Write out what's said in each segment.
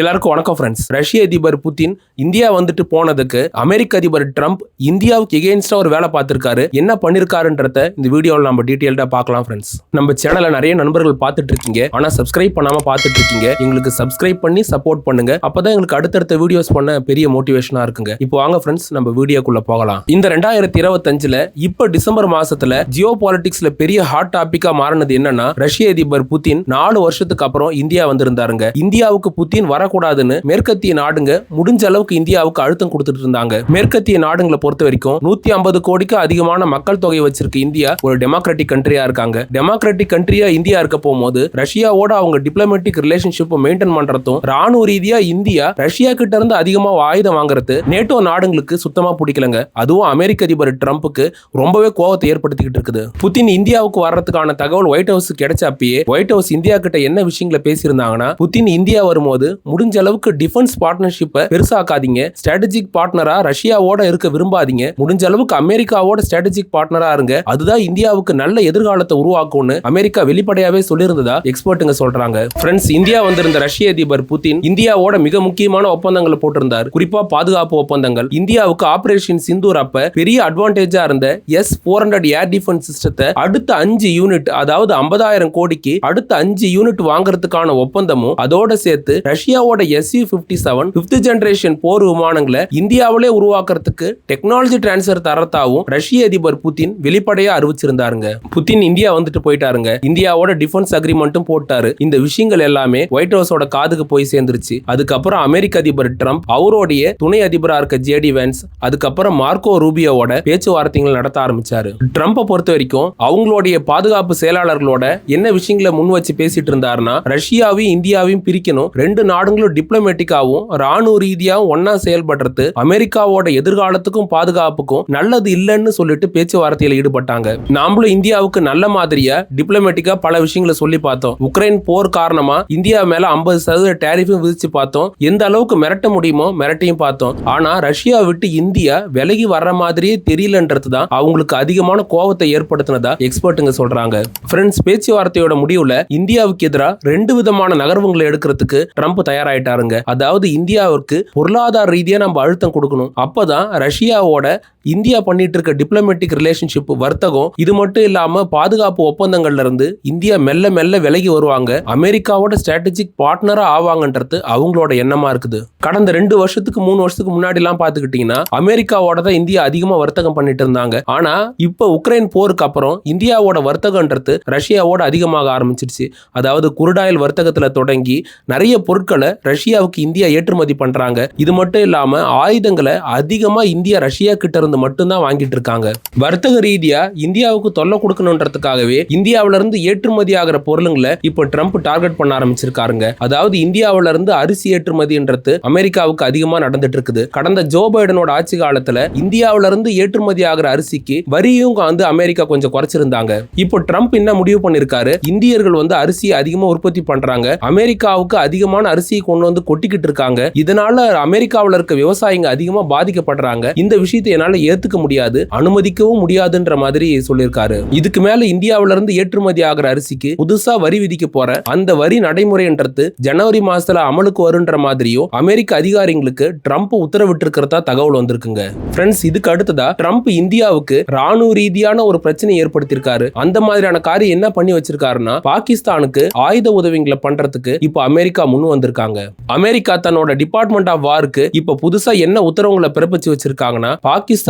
எல்லாருக்கும் வணக்கம் ஃப்ரெண்ட்ஸ் ரஷ்ய அதிபர் புதின் இந்தியா வந்துட்டு போனதுக்கு அமெரிக்க அதிபர் ட்ரம்ப் இந்தியாவுக்கு எகெயின்ஸ்டா ஒரு வேலை பார்த்திருக்காரு. என்ன பண்ணிருக்காருன்றத இந்த வீடியோவில் நம்ம டீட்டெயில்டா பார்க்கலாம் ஃப்ரெண்ட்ஸ் நம்ம சேனலை நிறைய நண்பர்கள் பார்த்துட்டு இருக்கீங்க ஆனா சப்ஸ்கிரைப் பண்ணாம பார்த்துட்டு இருக்கீங்க எங்களுக்கு சப்ஸ்கிரைப் பண்ணி சப்போர்ட் பண்ணுங்க. அப்பதான் எங்களுக்கு அடுத்தடுத்த வீடியோஸ் பண்ண பெரிய மோட்டிவேஷனா இருக்குங்க. இப்போ வாங்க ஃப்ரெண்ட்ஸ் நம்ம வீடியோக்குள்ள போகலாம். இந்த ரெண்டாயிரத்தி இருபத்தஞ்சுல இப்ப டிசம்பர் மாசத்துல ஜியோ பாலிடிக்ஸ்ல பெரிய ஹாட் டாபிக்கா மாறினது என்னன்னா ரஷ்ய அதிபர் புதின் நாலு வருஷத்துக்கு அப்புறம் இந்தியா வந்திருந்தாருங்க. இந்தியாவுக்கு புதின் வரக்கூடாதுன்னு மேற்கத்திய நாடுங்க முடிஞ்ச அளவுக்கு இந்தியாவுக்கு அழுத்தம் கொடுத்துட்டு இருந்தாங்க. மேற்கத்திய நாடுங்களை பொறுத்த வரைக்கும் நூத்தி ஐம்பது கோடிக்கு அதிகமான மக்கள் தொகை வச்சிருக்க இந்தியா ஒரு டெமோக்ராட்டிக் கண்ட்ரியா இருக்காங்க. டெமோக்ராட்டிக் கண்ட்ரியா இந்தியா இருக்க போகும்போது ரஷ்யாவோட அவங்க டிப்ளமேட்டிக் ரிலேஷன்ஷிப் மெயின்டைன் பண்றதும் ராணுவ ரீதியா இந்தியா ரஷ்யா கிட்ட இருந்து அதிகமா ஆயுதம் வாங்குறது நேட்டோ நாடுங்களுக்கு சுத்தமா பிடிக்கலங்க. அதுவும் அமெரிக்க அதிபர் ட்ரம்ப்புக்கு ரொம்பவே கோவத்தை ஏற்படுத்திக்கிட்டு இருக்குது. புதின் இந்தியாவுக்கு வர்றதுக்கான தகவல் ஒயிட் ஹவுஸ் கிடைச்சப்பயே ஒயிட் ஹவுஸ் இந்தியா கிட்ட என்ன விஷயங்களை பேசியிருந்தாங்கன்னா புதின் இந்தியா வரும்போது முடிஞ்ச அளவுக்கு டிஃபென்ஸ் பார்ட்னர்ஷிப்பை பெருசாக்காதீங்க. ஸ்ட்ராட்டஜிக் பார்ட்னரா ரஷ்யாவோட இருக்க விரும்பாதீங்க. முடிஞ்ச அளவுக்கு அமெரிக்காவோட ஸ்ட்ராட்டஜிக் பார்ட்னரா இருங்க. அதுதான் இந்தியாவுக்கு நல்ல எதிர்காலத்தை உருவாக்கும்னு அமெரிக்கா வெளிப்படையாவே சொல்லியிருந்ததா எக்ஸ்பர்ட்டுங்க சொல்றாங்க. ஃப்ரெண்ட்ஸ் இந்தியா வந்திருந்த ரஷ்ய அதிபர் புதின் இந்தியாவோட மிக முக்கியமான ஒப்பந்தங்களை போட்டிருந்தார். குறிப்பா பாதுகாப்பு ஒப்பந்தங்கள். இந்தியாவுக்கு ஆபரேஷன் சிந்தூர் அப்ப பெரிய அட்வான்டேஜா இருந்த S four hundred air defence சிஸ்டத்தை அடுத்த அஞ்சு யூனிட் அதாவது ஐம்பதாயிரம் கோடிக்கு அடுத்த அஞ்சு யூனிட் வாங்குறதுக்கான ஒப்பந்தமும் அதோட சேர்த்து ரஷ்யா இந்தியாவோட SU fifty seven fifth generation போர் விமானங்களை இந்தியாவிலே உருவாக்குறதுக்கு டெக்னாலஜி டிரான்ஸ்ஃபர் தரத்தாவும் ரஷ்ய அதிபர் புதின் வெளிப்படையா அறிவிச்சிருந்தாருங்க. புதின் இந்தியா வந்துட்டு போயிட்டாருங்க. இந்தியாவோட டிஃபென்ஸ் அக்ரிமெண்ட்டும் போட்டாரு. இந்த விஷயங்கள் எல்லாமே ஒயிட் ஹவுஸோட காதுக்கு போய் சேர்ந்துருச்சு. அதுக்கப்புறம் அமெரிக்க அதிபர் ட்ரம்ப் அவருடைய துணை அதிபரா இருக்க ஜேடி வேன்ஸ் அதுக்கப்புறம் மார்க்கோ ரூபியோவோட பேச்சுவார்த்தைகள் நடத்த ஆரம்பிச்சாரு. ட்ரம்ப்பை பொறுத்த வரைக்கும் அவங்களுடைய பாதுகாப்பு செயலாளர்களோட என்ன விஷயங்களை முன் வச்சு பேசிட்டு இருந்தாருன்னா ரஷ்யாவையும் இந்தியாவையும் பிரிக்கணும். ரெண்டு நாடுகளும் டிப்ளமேட்டிக்காவும் ராணுவ ரீதியாகவும் ஒன்னா செயல்படுறது அமெரிக்காவோட எதிர்காலத்துக்கும் பாதுகாப்புக்கும் நல்லது இல்லைன்னு சொல்லிட்டு பேச்சுவார்த்தையில் ஈடுபட்டாங்க. நாமளும் இந்தியாவுக்கு நல்ல மாதிரியா டிப்ளமேட்டிக்கா பல விஷயங்களை சொல்லி பார்த்தோம். உக்ரைன் போர் காரணமா இந்தியா மேல ஐம்பது சதவீத டேரிஃபும் விதிச்சு பார்த்தோம். எந்த அளவுக்கு மிரட்ட முடியுமோ மிரட்டியும் பார்த்தோம். ஆனா ரஷ்யா விட்டு இந்தியா விலகி வர்ற மாதிரியே தெரியலன்றது தான் அவங்களுக்கு அதிகமான கோவத்தை ஏற்படுத்தினதா எக்ஸ்பர்ட்டுங்க சொல்றாங்க. ஃப்ரெண்ட்ஸ் பேச்சுவார்த்தையோட முடிவுல இந்தியாவுக்கு எதிராக ரெண்டு விதமான நகர்வுகளை எடுக்கிறதுக்கு ட்ரம்ப் தயாராயிட்டாருங்க. அதாவது இந்தியாவிற்கு பொருளாதார ரீதியா நம்ம அழுத்தம் கொடுக்கணும். அப்பதான் ரஷ்யாவோட இந்தியா பண்ணிட்டு இருக்க டிப்ளமேட்டிக் ரிலேஷன்ஷிப் வர்த்தகம் இது மட்டும் இல்லாம பாதுகாப்பு ஒப்பந்தங்கள்ல இருந்து இந்தியா மெல்ல மெல்ல விலகி வருவாங்க. அமெரிக்காவோட ஸ்ட்ராட்டஜிக் பார்ட்னரா ஆவாங்கன்றது அவங்களோட எண்ணமா இருக்குது. கடந்த ரெண்டு வருஷத்துக்கு மூணு வருஷத்துக்கு முன்னாடி எல்லாம் பாத்துக்கிட்டீங்கன்னா அமெரிக்காவோட தான் இந்தியா அதிகமா வர்த்தகம் பண்ணிட்டு இருந்தாங்க. ஆனா இப்ப உக்ரைன் போருக்கு அப்புறம் இந்தியாவோட வர்த்தகன்றது ரஷ்யாவோட அதிகமாக ஆரம்பிச்சிருச்சு. அதாவது குருடாயில் வர்த்தகத்துல தொடங்கி நிறைய பொருட்களை ரஷ்யாவுக்கு இந்தியா ஏற்றுமதி பண்றாங்க. இது மட்டும் இல்லாம ஆயுதங்களை அதிகமா இந்தியா ரஷ்யா கிட்ட இருந்து மட்டும்தான் வாங்கிட்டு இருக்காங்க. வர்த்தக ரீதியா இந்தியாவுக்கு தொல்லை கொடுக்கணுன்றதுக்காகவே இந்தியாவில இருந்து ஏற்றுமதி ஆகிற பொருளுங்களை இப்போ ட்ரம்ப் டார்கெட் பண்ண ஆரம்பிச்சிருக்காருங்க. அதாவது இந்தியாவில இருந்து அரிசி ஏற்றுமதின்றது அமெரிக்காவுக்கு அதிகமா நடந்துட்டு இருக்குது கடந்த ஜோ பைடனோட ஆட்சி காலத்துல இந்தியாவில இருந்து ஏற்றுமதி ஆகிற அரிசிக்கு வரியும் வந்து அமெரிக்கா கொஞ்சம் குறைச்சிருந்தாங்க. இப்போ ட்ரம்ப் என்ன முடிவு பண்ணிருக்காரு? இந்தியர்கள் வந்து அரிசியை அதிகமா உற்பத்தி பண்றாங்க. அமெரிக்காவுக்கு அதிகமான அரிசியை கொண்டு வந்து கொட்டிக்கிட்டு இருக்காங்க. இதனால அமெரிக்காவில் இருக்க விவசாயிங்க அதிகமா பாதிக்கப்படுறாங்க. இந்த விஷயத்தை என்னால ஏத்துக்க முடியாது அனுமதிக்கவும் முடியாதுன்ற மாதிரி சொல்லியிருக்காரு இதுக்கு மேல இந்தியாவில இருந்து ஏற்றுமதி ஆகிற அரிசிக்கு புதுசா வரி விதிக்க போற அந்த வரி நடைமுறைன்றது ஜனவரி மாசத்துல அமலுக்கு வருன்ற மாதிரியும் அமெரிக்க அதிகாரிகளுக்கு ட்ரம்ப் உத்தரவிட்டு இருக்கிறதா தகவல் வந்திருக்குங்க. ஃப்ரெண்ட்ஸ் இதுக்கு அடுத்ததா ட்ரம்ப் இந்தியாவுக்கு ராணுவ ரீதியான ஒரு பிரச்சனை ஏற்படுத்தியிருக்காரு. அந்த மாதிரியான காரியம் என்ன பண்ணி வச்சிருக்காருன்னா பாகிஸ்தானுக்கு ஆயுத உதவிகளை பண்றதுக்கு இப்ப அமெரிக்கா முன் வந்திருக்காங்க. அமெரிக்கா தன்னோட டிபார்ட்மெண்ட் ஆஃப் வாருக்கு இப்போ புதுசா என்ன உத்தரவுகளை பிறப்பிச்சு வச்சிருக்காங்கன்னா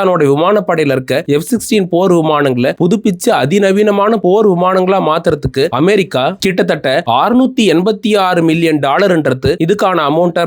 பாகிஸ்தானோட விமானப்படையில இருக்க எஃப் சிக்ஸ்டீன் போர் விமானங்களை புதுப்பிச்சு அதிநவீனமான போர் விமானங்களா மாத்துறதுக்கு அமெரிக்கா கிட்டத்தட்ட 686 எண்பத்தி ஆறு மில்லியன் டாலர்ன்றது இதுக்கான அமௌண்ட்டா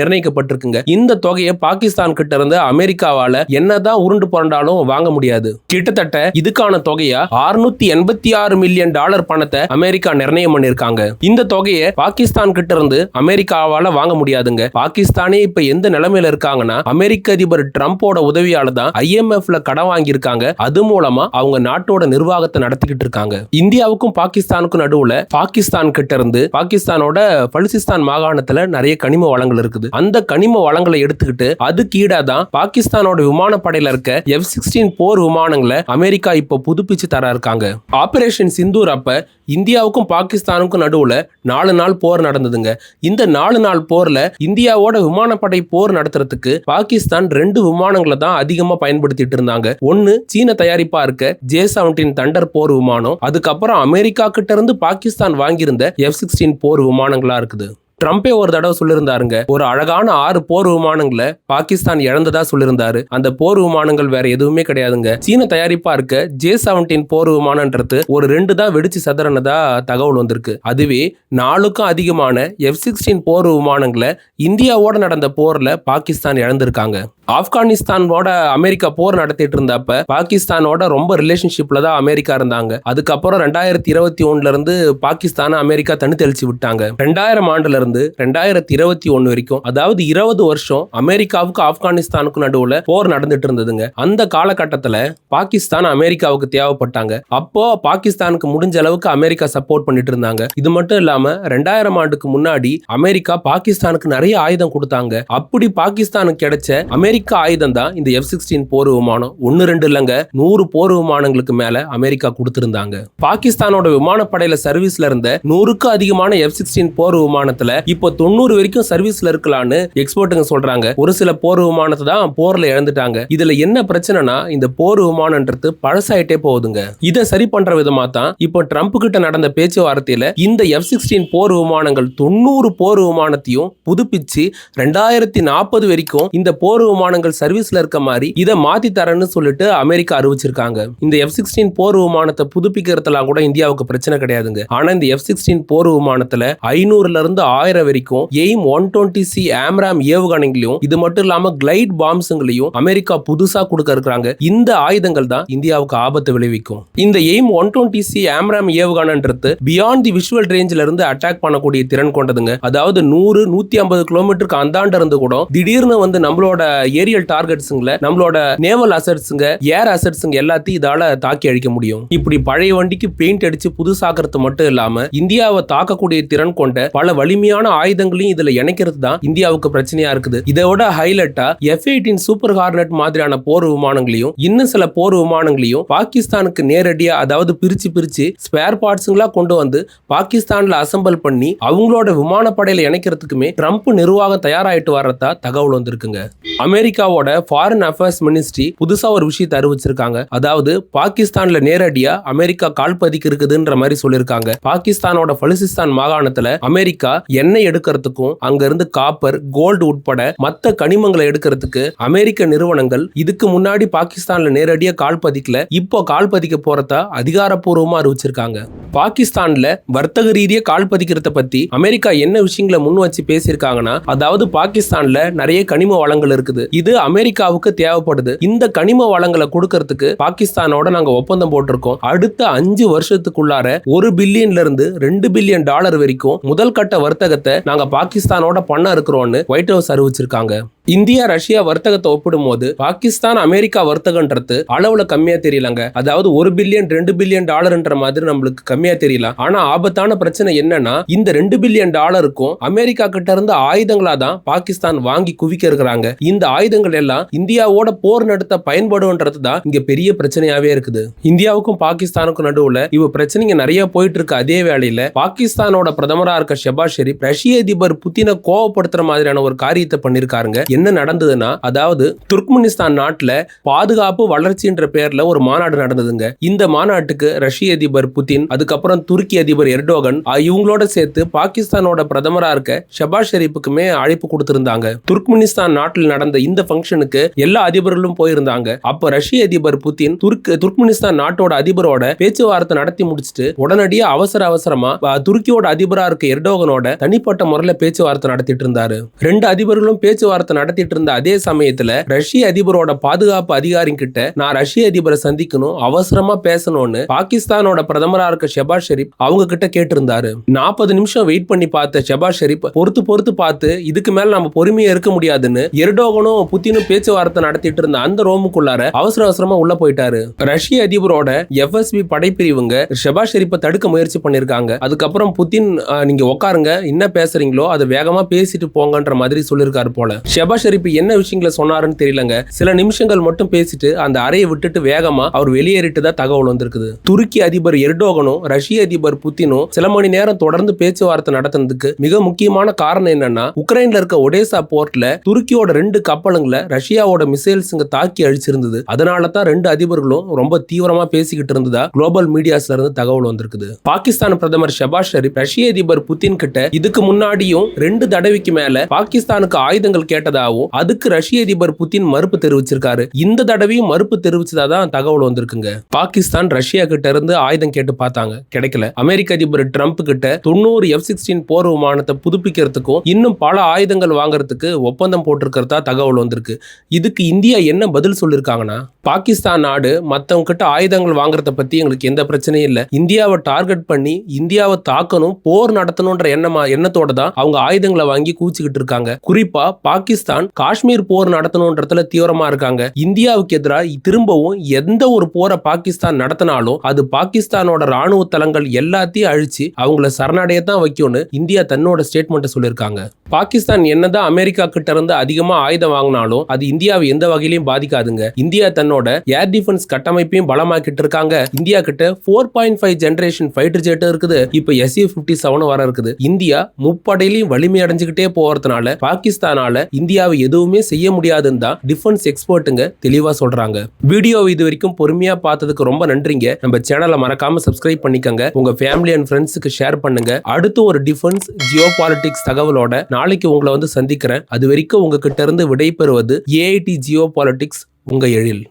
நிர்ணயிக்கப்பட்டிருக்குங்க. இந்த தொகையை பாகிஸ்தான் கிட்ட இருந்து அமெரிக்காவால என்னதான் உருண்டு புரண்டாலும் வாங்க முடியாது. கிட்டத்தட்ட இதுக்கான தொகையா 686 எண்பத்தி ஆறு மில்லியன் டாலர் பணத்தை அமெரிக்கா நிர்ணயம் பண்ணிருக்காங்க இந்த தொகையை பாகிஸ்தான் கிட்ட இருந்து அமெரிக்காவால வாங்க முடியாதுங்க. பாகிஸ்தானே இப்ப எந்த நிலைமையில இருக்காங்கன்னா அமெரிக்க அதிபர் ட்ரம்போட உதவியால தான் ஐஎம்எஃப்ல கடன் வாங்கியிருக்காங்க. அது மூலமா அவங்க நாட்டோட நிர்வாகத்தை நடத்திக்கிட்டு இருக்காங்க. இந்தியாவுக்கும் பாகிஸ்தானுக்கும் நடுவுல பாகிஸ்தான் கிட்ட இருந்து பாகிஸ்தானோட பலுசிஸ்தான் மாகாணத்துல நிறைய கனிம வளங்கள் இருக்குது. அந்த கனிம வளங்களை எடுத்துக்கிட்டு அதுக்கு ஈடா தான் பாகிஸ்தானோட விமானப்படையில இருக்க எஃப் சிக்ஸ்டீன் போர் விமானங்களை அமெரிக்கா இப்போ புதுப்பிச்சு தர இருக்காங்க. ஆபரேஷன் சிந்தூர் அப்ப இந்தியாவுக்கும் பாகிஸ்தானுக்கும் நடுவில் நாலு நாள் போர் நடந்ததுங்க. இந்த நாலு நாள் போரில் இந்தியாவோட விமானப்படை போர் நடத்துறதுக்கு பாகிஸ்தான் ரெண்டு விமானங்களை தான் அதிகமாக பயன்படுத்திட்டு இருந்தாங்க. ஒன்று சீன தயாரிப்பாக இருக்க ஜே செவன்டீன் தண்டர் போர் விமானம். அதுக்கப்புறம் அமெரிக்கா கிட்ட இருந்து பாகிஸ்தான் வாங்கியிருந்த எஃப் சிக்ஸ்டீன் போர் விமானங்களா இருக்குது. ட்ரம்ப்பே ஒரு தடவை சொல்லியிருந்தாருங்க. ஒரு அழகான ஆறு போர் விமானங்களை பாகிஸ்தான் இழந்ததா சொல்லியிருந்தாரு. அந்த போர் விமானங்கள் வேற எதுவுமே கிடையாதுங்க. சீன தயாரிப்பா இருக்க ஜே செவன்டீன் போர் விமானன்றது ஒரு ரெண்டு தான் வெடிச்சு சதறனதா தகவல் வந்திருக்கு. அதுவே நாலுக்கும் அதிகமான எஃப் சிக்ஸ்டீன் போர் விமானங்களை இந்தியாவோட நடந்த போர்ல பாகிஸ்தான் இழந்திருக்காங்க. ஆப்கானிஸ்தானோட அமெரிக்கா போர் நடத்திட்டு இருந்தப்ப பாகிஸ்தானோட ரொம்ப ரிலேஷன்ஷிப்ல தான் அமெரிக்கா இருந்தாங்க. அதுக்கப்புறம் ரெண்டாயிரத்தி இருபத்தி ஒன்னுல இருந்து பாகிஸ்தானை அமெரிக்கா தனித்தெளிச்சு விட்டாங்க. ரெண்டாயிரம் ஆண்டுல இருந்து ரெண்டாயிரத்தி இருபத்தி ஒன்னு வரைக்கும் அதாவது இருபது வருஷம் அமெரிக்காவுக்கு ஆப்கானிஸ்தானுக்கு நடுவுல போர் நடந்துட்டு இருந்ததுங்க. அந்த காலகட்டத்துல பாகிஸ்தான் அமெரிக்காவுக்கு தேவைப்பட்டாங்க. அப்போ பாகிஸ்தானுக்கு முடிஞ்ச அளவுக்கு அமெரிக்கா சப்போர்ட் பண்ணிட்டு இருந்தாங்க. இது மட்டும் இல்லாம ரெண்டாயிரம் ஆண்டுக்கு முன்னாடி அமெரிக்கா பாகிஸ்தானுக்கு நிறைய ஆயுதம் கொடுத்தாங்க. அப்படி பாகிஸ்தானுக்கு கிடைச்ச அமெரிக்க ஆயுதம் தான் இந்த எஃப் சிக்ஸ்டீன் போர் விமானம். ஒன்னு ரெண்டு இல்லைங்க நூறு போர் விமானங்களுக்கு மேல அமெரிக்கா கொடுத்திருந்தாங்க. பாகிஸ்தானோட விமானப்படையில சர்வீஸ்ல இருந்த நூறுக்கும் அதிகமான எஃப் சிக்ஸ்டீன் போர் விமானத்துல இப்போ தொண்ணூறு வரைக்கும் சர்வீஸ்ல இருக்கலான்னு எக்ஸ்போர்ட்டுங்க சொல்றாங்க. ஒரு சில போர் விமானத்தை தான் போர்ல இழந்துட்டாங்க. இதுல என்ன பிரச்சனைனா இந்த போர் விமானன்றது பழசாயிட்டே போகுதுங்க. இதை சரி பண்ற விதமா தான் இப்போ ட்ரம்ப் கிட்ட நடந்த பேச்சுவார்த்தையில இந்த எஃப் சிக்ஸ்டீன் போர் விமானங்கள் தொண்ணூறு போர் விமானத்தையும் புதுப்பிச்சு ரெண்டாயிரத்தி நாற்பது வரைக்கும் இந்த போர் விமானங்கள் சர்வீஸ்ல இருக்க மாதிரி இதை மாத்தி தரேன்னு சொல்லிட்டு அமெரிக்கா அறிவிச்சிருக்காங்க. இந்த எஃப் சிக்ஸ்டீன் போர் விமானத்தை புதுப்பிக்கிறதுலாம் கூட இந்தியாவுக்கு பிரச்சனை கிடையாதுங்க. ஆனா இந்த எஃப் சிக்ஸ்டீன் போர் விமானத்துல ஐநூறுல இருந்து ஆயிரம் வரைக்கும் AIM one twenty C AMRAAM ஏவுகணைகளையும் இது மட்டும் இல்லாம கிளைட் பாம்ஸுங்களையும் அமெரிக்கா புதுசா கொடுக்க இருக்கிறாங்க. இந்த ஆயுதங்கள் தான் இந்தியாவுக்கு ஆபத்தை விளைவிக்கும். இந்த AIM one twenty C AMRAAM ஏவுகணைன்றது beyond the visual ரேஞ்சில இருந்து அட்டாக் பண்ணக்கூடிய திறன் கொண்டதுங்க. அதாவது நூறு நூத்தி ஐம்பது கிலோமீட்டருக்கு அந்தாண்ட இருந்து கூட திடீர்னு வந்து நம்மளோட ஏரியல் டார்கெட்ஸுங்கள நம்மளோட நேவல் அசட்ஸுங்க ஏர் அசட்ஸுங்க எல்லாத்தையும் இதால தாக்கி அழிக்க முடியும். இப்படி பழைய வண்டிக்கு பெயிண்ட் அடிச்சு புதுசாக்குறது மட்டும் இல்லாம இந்தியாவை தாக்கக்கூடிய திறன் கொண்ட பல வலிமையான ஆயுதங்களையும் இதுல இணைக்கிறது தான் இந்தியாவுக்கு பிரச்சனையா இருக்குது. இதோட ஹைலைட்டா எஃப் எயிட்டீன் சூப்பர் ஹார்னட் மாதிரியான போர் விமானங்களையும் இன்னும் சில போர் விமானங்களையும் பாகிஸ்தானுக்கு நேரடியா அதாவது பிரிச்சு பிரிச்சு ஸ்பேர் பார்ட்ஸுங்களா கொண்டு வந்து பாகிஸ்தான்ல அசம்பிள் பண்ணி அவங்களோட விமானப்படையில இணைக்கிறதுக்குமே ட்ரம்ப் நிர்வாகம் தயாராயிட்டு வர்றதா தகவல் வந்திருக்குங்க. அமெரிக்காவோட ஃபாரின் அஃபேர்ஸ் மினிஸ்ட்ரி புதுசா ஒரு விஷயத்தை அறிவிச்சிருக்காங்க. அதாவது பாகிஸ்தான்ல நேரடியா அமெரிக்கா கால் பதிக்கு இருக்குதுன்ற மாதிரி சொல்லியிருக்காங்க பாகிஸ்தானோட பலுசிஸ்தான் மாகாணத்துல அமெரிக்கா எண்ணெய் எடுக்கிறதுக்கும் அங்கிருந்து காப்பர் கோல்டு உட்பட மத்த கனிமங்களை எடுக்கிறதுக்கு அமெரிக்க நிறுவனங்கள் இதுக்கு முன்னாடி பாகிஸ்தான்ல நேரடியா கால் பதிக்கல இப்போ கால் பதிக்க போறதா அதிகாரப்பூர்வமா அறிவிச்சிருக்காங்க. பாகிஸ்தான்ல வர்த்தக ரீதியா கால் பதிக்கிறத பத்தி அமெரிக்கா என்ன விஷயங்களை முன் வச்சு பேசியிருக்காங்கன்னா அதாவது பாகிஸ்தான்ல நிறைய கனிம வளங்கள் இருக்குது. இது அமெரிக்காவுக்கு தேவைப்படுது. இந்த கனிம வளங்களை கொடுக்கறதுக்கு பாகிஸ்தானோட நாங்க ஒப்பந்தம் போட்டிருக்கோம். அடுத்த அஞ்சு வருஷத்துக்குள்ளார ஒரு பில்லியன்ல இருந்து ரெண்டு பில்லியன் டாலர் வரைக்கும் முதல் கட்ட வர்த்தக வர்த்தகத்தை நாங்க பாகிஸ்தானோட பண்ண இருக்கிறோம்னு ஒயிட் ஹவுஸ் அறிவிச்சிருக்காங்க. இந்தியா ரஷ்யா வர்த்தகத்தை ஒப்பிடும்போது பாகிஸ்தான் அமெரிக்கா வர்த்தகன்றது அளவுல கம்மியா தெரியலங்க. அதாவது ஒரு பில்லியன் ரெண்டு பில்லியன் டாலர்ன்ற மாதிரி நம்மளுக்கு கம்மியா தெரியல. ஆனா ஆபத்தான பிரச்சனை என்னன்னா இந்த ரெண்டு பில்லியன் டாலருக்கும் அமெரிக்கா கிட்ட இருந்து ஆயுதங்களா தான் பாகிஸ்தான் வாங்கி குவிக்க இருக்கிறாங்க இந்த ஆயுதங்கள் எல்லாம் இந்தியாவோட போர் நடத்த பயன்படுன்றது தான் இங்க பெரிய பிரச்சனையாவே இருக்குது. இந்தியாவுக்கும் பாகிஸ்தானுக்கும் நடுவுல இவ பிரச்சனைங்க நிறைய போயிட்டு இருக்கு அதே வேளையில பாகிஸ்தானோட பிரதமரா இருக்க ஷெபாஸ் ஷெரீப் ரஷ்ய அதிபர் புத்தின கோவப்படுத்துற மாதிரியான ஒரு காரியத்தை பண்ணிருக்காருங்க. என்ன நடந்ததுன்னா அதாவது துர்க்மெனிஸ்தான் நாட்டில் பாதுகாப்பு வளர்ச்சின்ற பேர்ல ஒரு மாநாடு நடந்ததுங்க. இந்த மாநாட்டுக்கு ரஷ்ய அதிபர் புதின் அதுக்கப்புறம் துருக்கி அதிபர் எர்டோகன் இவங்களோட சேர்த்து பாகிஸ்தானோட பிரதமரா இருக்க ஷபாஸ் ஷெரீப்புக்குமே அழைப்பு கொடுத்திருந்தாங்க. துர்க்மெனிஸ்தான் நாட்டில் நடந்த இந்த ஃபங்க்ஷனுக்கு எல்லா அதிபர்களும் போயிருந்தாங்க. அப்ப ரஷ்ய அதிபர் புதின் துர்க் துர்க்மெனிஸ்தான் நாட்டோட அதிபரோட பேச்சுவார்த்தை நடத்தி முடிச்சுட்டு உடனடியே அவசர அவசரமா துருக்கியோட அதிபரா இருக்க எர்டோகனோட தனிப்பட்ட முறையில பேச்சுவார்த்தை நடத்திட்டு இருந்தாரு. ரெண்டு அதிபர்களும் பேச்சுவார்த்தை நடத்திட்டு இருந்த அதே சமயத்துல ரஷ்ய அதிபரோட பாதுகாப்பு அதிகாரி கிட்ட நான் ரஷ்ய அதிபரை சந்திக்கணும் அவசரமா பேசணும்னு பாகிஸ்தானோட பிரதமரா இருக்க ஷெபாஸ் ஷெரீப் அவங்க கிட்ட கேட்டிருந்தாரு. நாற்பது நிமிஷம் வெயிட் பண்ணி பார்த்த ஷெபாஸ் ஷெரீப் பொறுத்து பொறுத்து பார்த்து இதுக்கு மேல நம்ம பொறுமையா இருக்க முடியாதுன்னு எர்டோகனும் புத்தினும் பேச்சுவார்த்தை நடத்திட்டு இருந்த அந்த ரோமுக்குள்ளார அவசர அவசரமா உள்ள போயிட்டாரு. ரஷ்ய அதிபரோட எஃப்எஸ்பி படைப்பிரிவுங்க ஷெபாஸ் ஷெரீப்பை தடுக்க முயற்சி பண்ணிருக்காங்க. அதுக்கப்புறம் புத்தின் நீங்க உட்காருங்க என்ன பேசுறீங்களோ அதை வேகமா பேசிட்டு போங்கன்ற மாதிரி சொல்லியிருக்காரு போல. ஷெபா ஷபாஷ் ஷெரீப் என்ன விஷயங்களை சொன்னாருன்னு தெரியலங்க. சில நிமிஷங்கள் மட்டும் பேசிட்டு அந்த அறையை விட்டுட்டு வேகமா அவர் வெளியேறிட்டு தான் தகவல் வந்திருக்குது. துருக்கி அதிபர் எர்டோகனும் ரஷ்ய அதிபர் புத்தினும் சில மணி நேரம் தொடர்ந்து பேச்சுவார்த்தை நடத்தினதுக்கு மிக முக்கியமான காரணம் என்னன்னா உக்ரைன்ல இருக்க ஒடேசா போர்ட்ல துருக்கியோட ரெண்டு கப்பலுங்களை ரஷ்யாவோட மிசைல்ஸுங்க தாக்கி அழிச்சிருந்தது. அதனால தான் ரெண்டு அதிபர்களும் ரொம்ப தீவிரமா பேசிக்கிட்டு இருந்ததா குளோபல் மீடியாஸ்ல இருந்து தகவல் வந்திருக்குது. பாகிஸ்தான் பிரதமர் ஷபாஷ் ஷெரீப் ரஷ்ய அதிபர் புத்தின் கிட்ட இதுக்கு முன்னாடியும் ரெண்டு தடவைக்கு மேல பாகிஸ்தானுக்கு ஆயுதங்கள் கேட்டதா கேட்டதாகவும் அதுக்கு ரஷ்ய அதிபர் புதின் மறுப்பு தெரிவிச்சிருக்காரு. இந்த தடவையும் மறுப்பு தெரிவிச்சதா தான் தகவல் வந்திருக்குங்க. பாகிஸ்தான் ரஷ்யா கிட்ட இருந்து ஆயுதம் கேட்டு பார்த்தாங்க. கிடைக்கல. அமெரிக்க அதிபர் ட்ரம்ப் கிட்ட தொண்ணூறு எஃப் சிக்ஸ்டீன் போர் விமானத்தை புதுப்பிக்கிறதுக்கும் இன்னும் பல ஆயுதங்கள் வாங்குறதுக்கு ஒப்பந்தம் போட்டிருக்கிறதா தகவல் வந்திருக்கு. இதுக்கு இந்தியா என்ன பதில் சொல்லியிருக்காங்கன்னா பாகிஸ்தான் நாடு மத்தவங்க கிட்ட ஆயுதங்கள் வாங்குறத பத்தி எங்களுக்கு எந்த பிரச்சனையும் இல்லை. இந்தியாவை டார்கெட் பண்ணி இந்தியாவை தாக்கணும் போர் நடத்தணும்ன்ற எண்ணமா எண்ணத்தோட தான் அவங்க ஆயுதங்களை வாங்கி கூச்சிக்கிட்டு இருக்காங்க. குறிப்பா பாகிஸ்தான் காஷ்மீர் போர் நடத்தணும்ன்றதுல தீவிரமா இருக்காங்க. இந்தியாவுக்கு எதிராக திரும்பவும் எந்த ஒரு போரை பாகிஸ்தான் நடத்தினாலும் அது பாகிஸ்தானோட ராணுவ தளங்கள் எல்லாத்தையும் அழிச்சு அவங்கள சரணடைய தான் வைக்கும்னு இந்தியா தன்னோட ஸ்டேட்மெண்ட்டை சொல்லியிருக்காங்க. பாகிஸ்தான் என்னதான் அமெரிக்கா கிட்ட இருந்து அதிகமா ஆயுதம் வாங்கினாலும் அது இந்தியாவை எந்த வகையிலையும் பாதிக்காதுங்க. இந்தியா தன்னோட ஏர் டிஃபென்ஸ் கட்டமைப்பையும் பலமாக்கிட்டு இருக்காங்க. இந்தியா கிட்ட four point five generation fighter jet இருக்குது. இப்ப எஸ்யூ பிப்டி செவன் வர இருக்குது. இந்தியா முப்படையிலையும் வலிமை அடைஞ்சுக்கிட்டே போறதுனால பாகிஸ்தானால இந்தியாவை எதுவுமே செய்ய முடியாதுன்னு தான் டிஃபென்ஸ் எக்ஸ்பர்ட்டுங்க தெளிவா சொல்றாங்க. வீடியோ இது வரைக்கும் பொறுமையா பார்த்ததுக்கு ரொம்ப நன்றிங்க. நம்ம சேனலை மறக்காம சப்ஸ்கிரைப் பண்ணிக்கங்க. உங்க ஃபேமிலி அண்ட் ஃப்ரெண்ட்ஸுக்கு ஷேர் பண்ணுங்க. அடுத்து ஒரு டிஃபென்ஸ் ஜியோ பாலிட்டிக்ஸ் தகவலோட நாளைக்கு உங்களை வந்து சந்திக்கிறேன். அது வரைக்கும் உங்ககிட்ட இருந்து விடை பெறுவது ஏஐடி ஜியோ பாலிட்டிக்ஸ் உங்க எழில்.